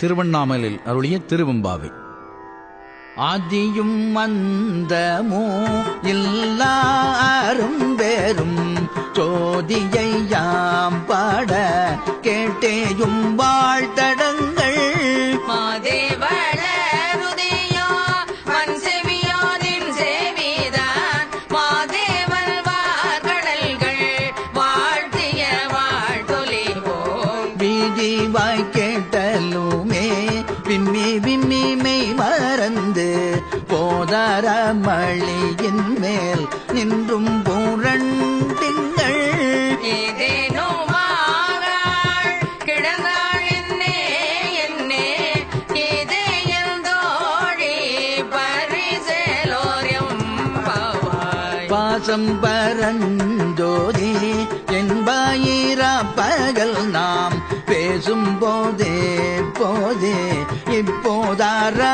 திருவண்ணாமலில் அருளிய திருவெம்பாவை. ஆதியும் மந்தமோ எல்லாரும் பேரும் சோதியை யாம் பாட கேட்டேயும் வாழ்த்தடங்க வாய் கேட்டலுமே. விம்மி விம்மி மெய் மறந்து போதார மழியின் மேல் நின்றும் பேசும் போதே போதே இப்போதாரமளிக்கே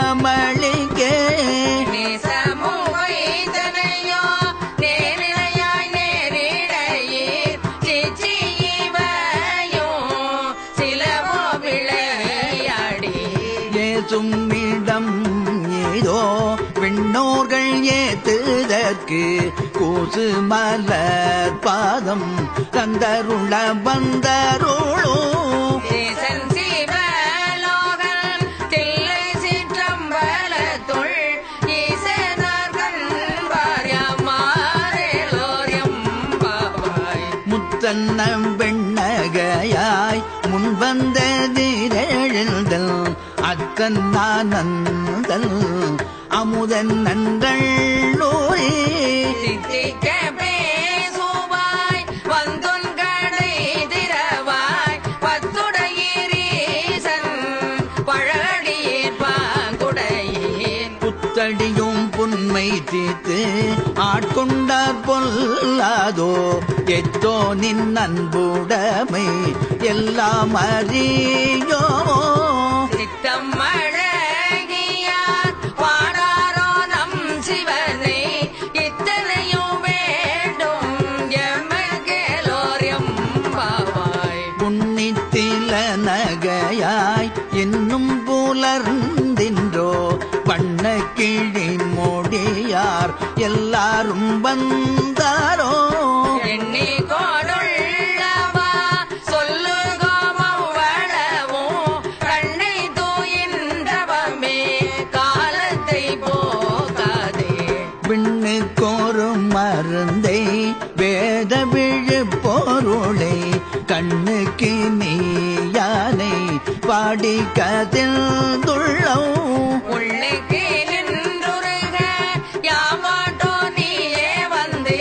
இடம் ஏதோ விண்ணோர்கள் ஏத்துதற்கு கூசு மலர் பாதம் தந்தருள வந்தருளோ கடை திறவாய் பத்துடையீரீசன் பழடியீர் பாங்குடையீர் புத்தடியும் புன்மை தீர்த்து ஆட்கொண்டார் பொல்லாதோ எத்தோ நின் அன்புடைமை எல்லாம் அறியோ சித்தம் நல்ல நகையாய் இன்னும் புலர்ந்தின்றோ? வண்ண கிழி மோடியார் எல்லாரும் வந்தாரோ? எண்ணி கண்ணுக்கு நீயானை பாடி கதிர்ந்துள்ளோ உள்ளுக்கு நின்றுருக யாமாட்டோ நீயே வந்து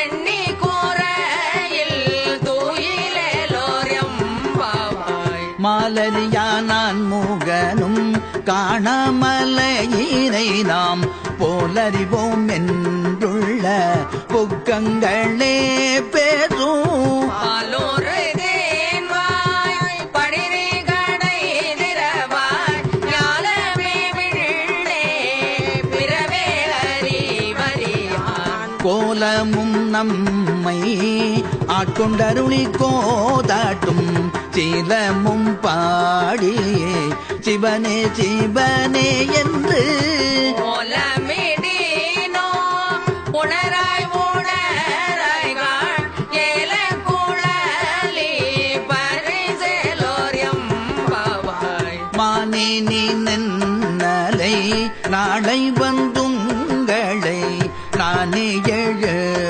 எண்ணி கூரையில் தூயிலேலோரியம் பாவாய். மாலரியானான் மூகனும் காணாமலையினை நாம் போலறிவோம் என்றுள்ள புக்கங்களே பேசும். கோலமும் நம்மை ஆட்கொண்டருளி கோதாட்டும் சீலமும் பாடி சிவனே சிவனே என்று ஓலமிடினோ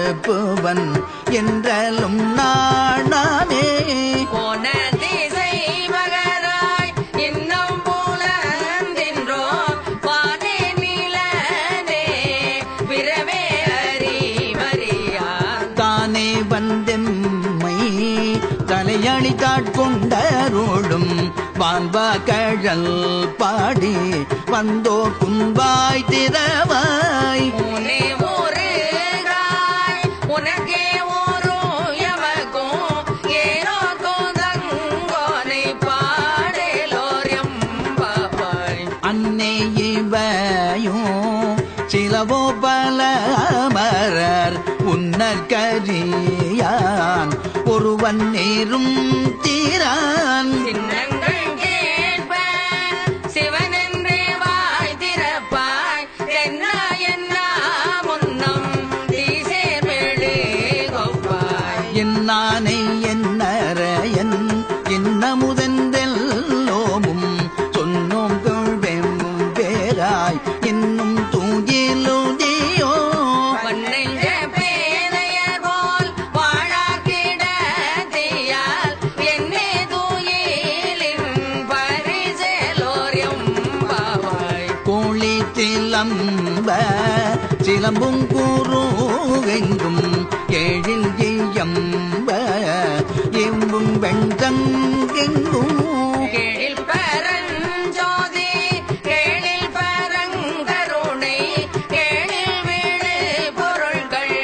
எழுப்புவன் என்றலும் நானே போன திசை மகராய் இன்னும் புலந்தின்றோ வானே நிலனே பிறவே அறிவறியான். தானே வந்தெம்மை தலையணி காட்கொண்டருளும் வான்பா கழல் பாடி வந்தோ குன்பாய் திறவாய். சிலவோ பல அமரர் உன்னற்கரியான் ஒருவன் நேரும் தீரான். சிலம்ப சிலம்பும் கூறுவெங்கும் ஏழில் இயம்ப எம்பும் வெண்தங்கெங்கும் கேளில் பரஞ்சோதி கேளில் பரங்கருணை கேளில் வீடு பொருள்கள்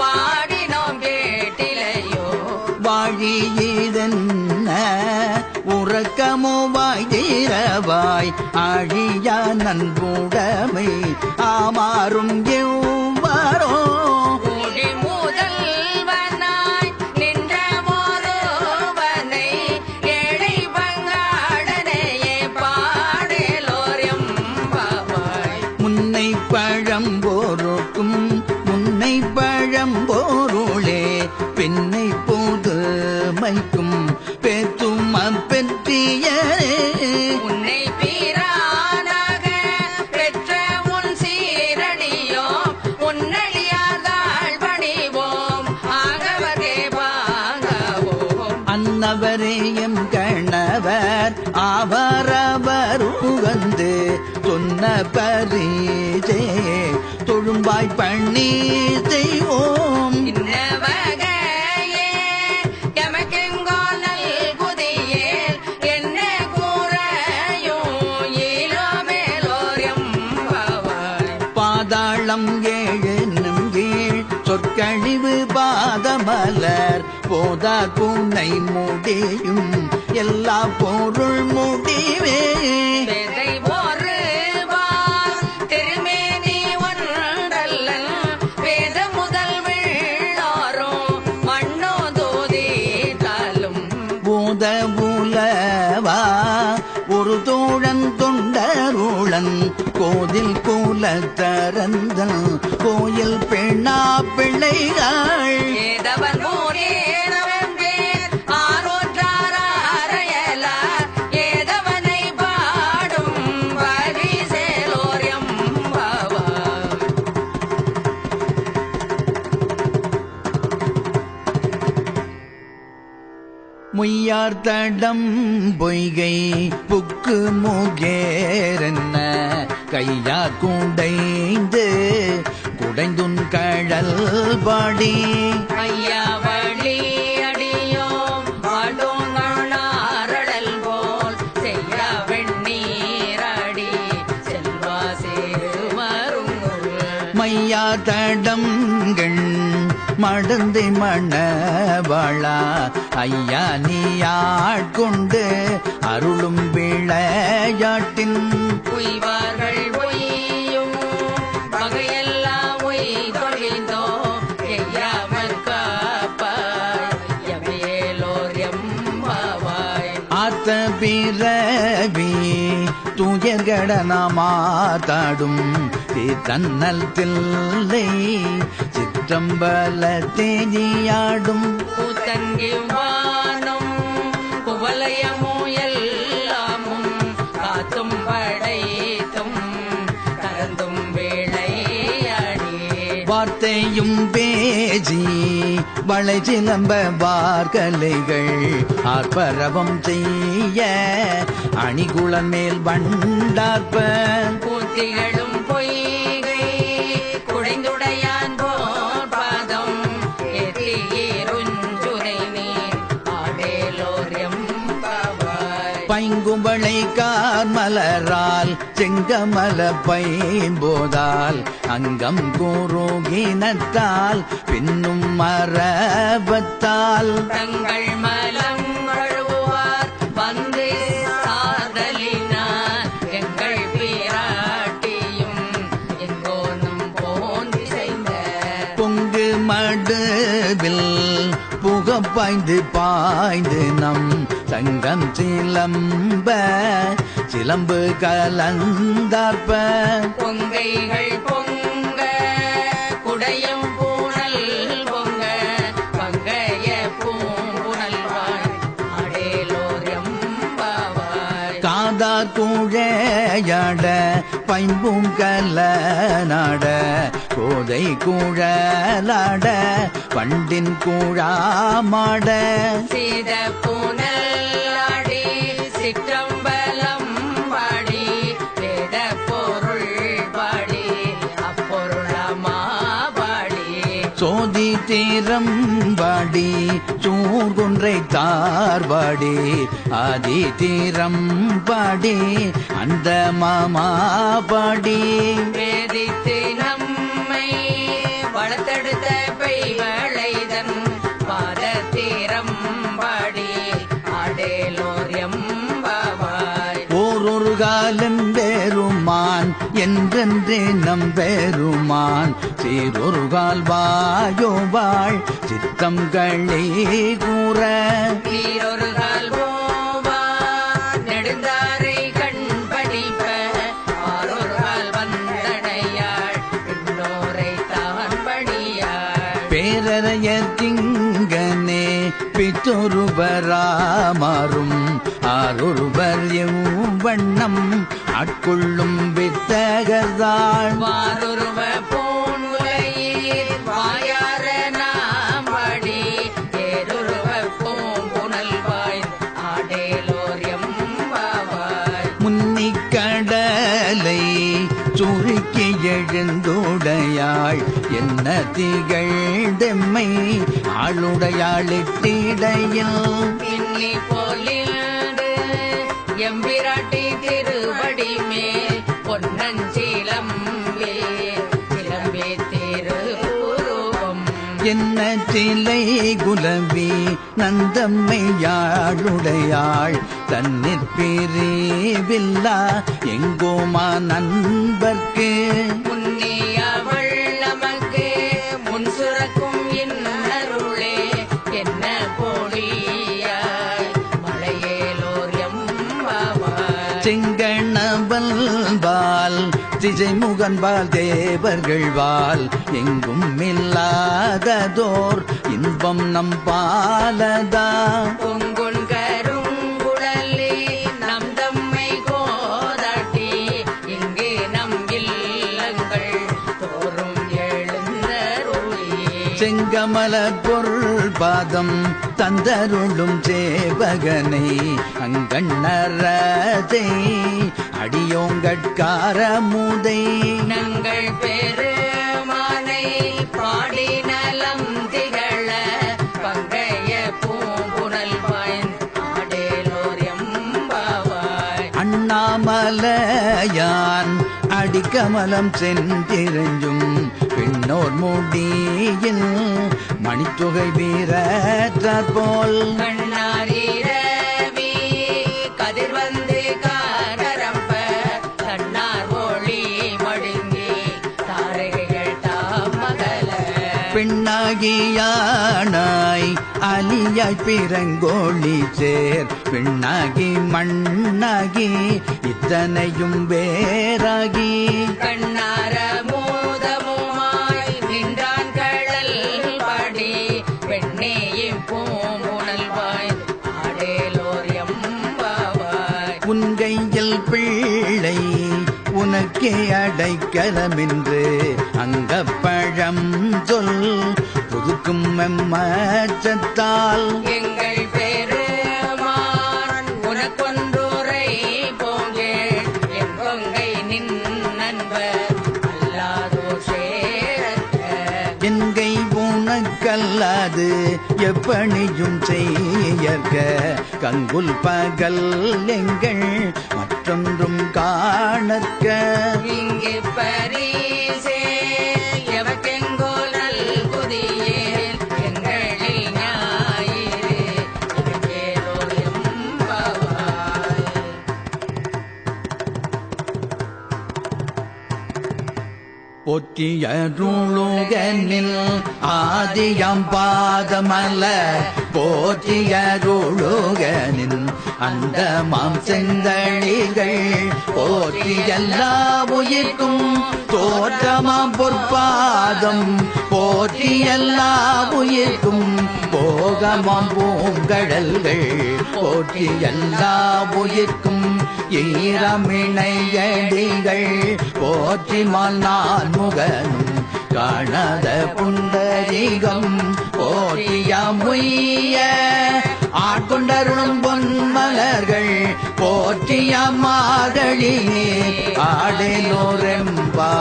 பாடினோம் கேட்டிலையோ. வாழியதென்ன ஏழை பங்காடனையே பாடலோர் எம்பாவாய் முன்னை பழம்போருக்கும் முன்னை பழம்போருளே பின்னை புதுமைக்கும் பேத்தும் கழிவு பாதமலர் போதா பூனை முடியும் எல்லா பொருள் முடிவே. தொண்டருளன் கோதில் கூல தரந்தன் கோயில் பெண்ணா பிள்ளைகள். முய்யார் தடம் பொய்கை புக்கு முகேரென்ன கையார் குடைந்து குடைந்துன் கழல் பாடி. ஐயா வழி மையா தடங்கள் மடந்தை மணவாளா ஐயா நீ ஆட்கொண்டு அருளும் விளையாட்டின் உய்வார்கள் உய்யும் வகையெல்லாம் உய் தொழிந்தோ எய்யாமல் காப்பாய் எமையேலோர் எம்பாவாய் ஆத்த பிறவி துயர்கடனமாத்தாடும் தன்னல் தில்லை சிற்றம்பல தேதியாடும் கூத்தங்கி வானம் குவலயமோ எல்லாமும் காத்தும் படைத்தும் கறந்தும் வேளையாடி. வார்த்தையும் பேசி வளை சிலம்ப வார்கலைகள் ஆர்ப்பரவம் செய்ய அணிகுளம் மேல் வண்டார்ப்ப கூத்திகளும் எம்பாவாய் பைங்கும்பளை கார்மலரால் செங்கமல பைம்போதால் அங்கம் கூறுகினத்தால் பின்னும் மரபத்தால். தங்கள் மலம் கழுவுவார் வந்து சாதலினார் எங்கள் பிராட்டியும் எங்கோனும் போந்தி செய்த பொங்கு மடுவில் புக பாய்ந்து பாய்ந்து நம் சங்கம் சிலம்ப சிலம்பு கலந்தார்ப்ப. பொங்கைகள் பொங்க குடையும் பூணல் பொங்க பங்கைய எம்பாவாய் காதார் கூழையாட பைம்பும் கல நாட கோதை கூழலாட பண்டின் கூழாமாட. சீத பூனலாடி சிற்றம்பலம் பாடி வேத பொருள் பாடி அப்பொருளமா பாடி. சோதி தீரம் பாடி சூர்குன்றை தார்பாடி ஆதி தீரம் பாடி அந்த மாமா பாடி. வேதித்த என்றென்றே நம் பெருமான். சீரொரு கால் வாயோ வாழ் சித்தம் களி கூற. நீரொரு கால் போவா நெடுந்தாரை கண் படிப்ப. ஆரொரு கால் வந்தடையாள் இன்னோரை தான் பணியாள். பேரறைய திங்கனே பித்தொருவராமாறும் ஆரொருவர் வண்ணம் ஆட்கொள்ளும் வித்தகர்தாள் வாருருவ பூங்குலையீர் வாயார நாம் பாடி ஏருருவ பூம்புணல் வாய் ஆடேலோர் எம்பாவாய் முன்னிக்கடலை சுருக்கி எழுந்துடையாள். என்ன திகழ்ந்தெம்மை ஆளுடையாளிட்டிடையில் போலிருந்து எம்பிராட்டி திருவடி மேல் பொன்னஞ்சீலம்பே சிலம்பே திருபுருவம் என்ன சிலை குலவி நந்தம்மையாளுடையாள். தன்னிற் பிரிவில்லா எங்கோமா நண்பர்க்கு? திசைமுகன்பால் தேவர்கள் வால் எங்கும் இல்லாததோர் இன்பம் நம் பாலதா செங்கமல பொருள் பாதம் தந்தருளும் சேவகனை அங்கண்ணரதை அடியோங்கட்கார மூதை. நங்கள் பெருமானை பாடி நலம் திகழ பங்கைய பூங்குணல் எம்பாவாய். அண்ணாமலையான் அடிக்கமலம் சென்றிரஞ்சும் பின்னோர் முடியில் மணித்தொகை வீரத்தாற் போல் பெண்ணாகியானாய் அலியாய் பிறங்கோழி சேர். பெண்ணாகி மண்ணாகி இத்தனையும் வேறாகி. கண்ணார உனக்கே அடைக்கலமென்று அங்கப்பழம் சொல் புதுக்கும் எம்மச்சத்தால் எங்கள் என்கை உனக்கல்லாது எப்பணியும் செய்யற்க. கங்குல் பகல் எங்கள் மற்றொன்றும் காணற்க. இங்கு பரிசே போற்றியருளுகனில் ஆதியம் பாதமல்ல போற்றியருளுகனில் அந்த மாம் செந்தழிகள் போற்றி எல்லா உயிர்க்கும் தோற்றமாம் பொற்பாதம் போற்றி எல்லா உயிர்க்கும் போகமாம் பூங்கடல்கள் போற்றி எல்லா உயிர்க்கும் ஈரமிணையடிகள். போற்றி மன்னான் முகனும் காணாத புண்டரீகம் போற்றியமுய்ய ஆட்கொண்டருளும் பொன்மலர்கள். போற்றிய மாதழியே ஆடலோரெம்பா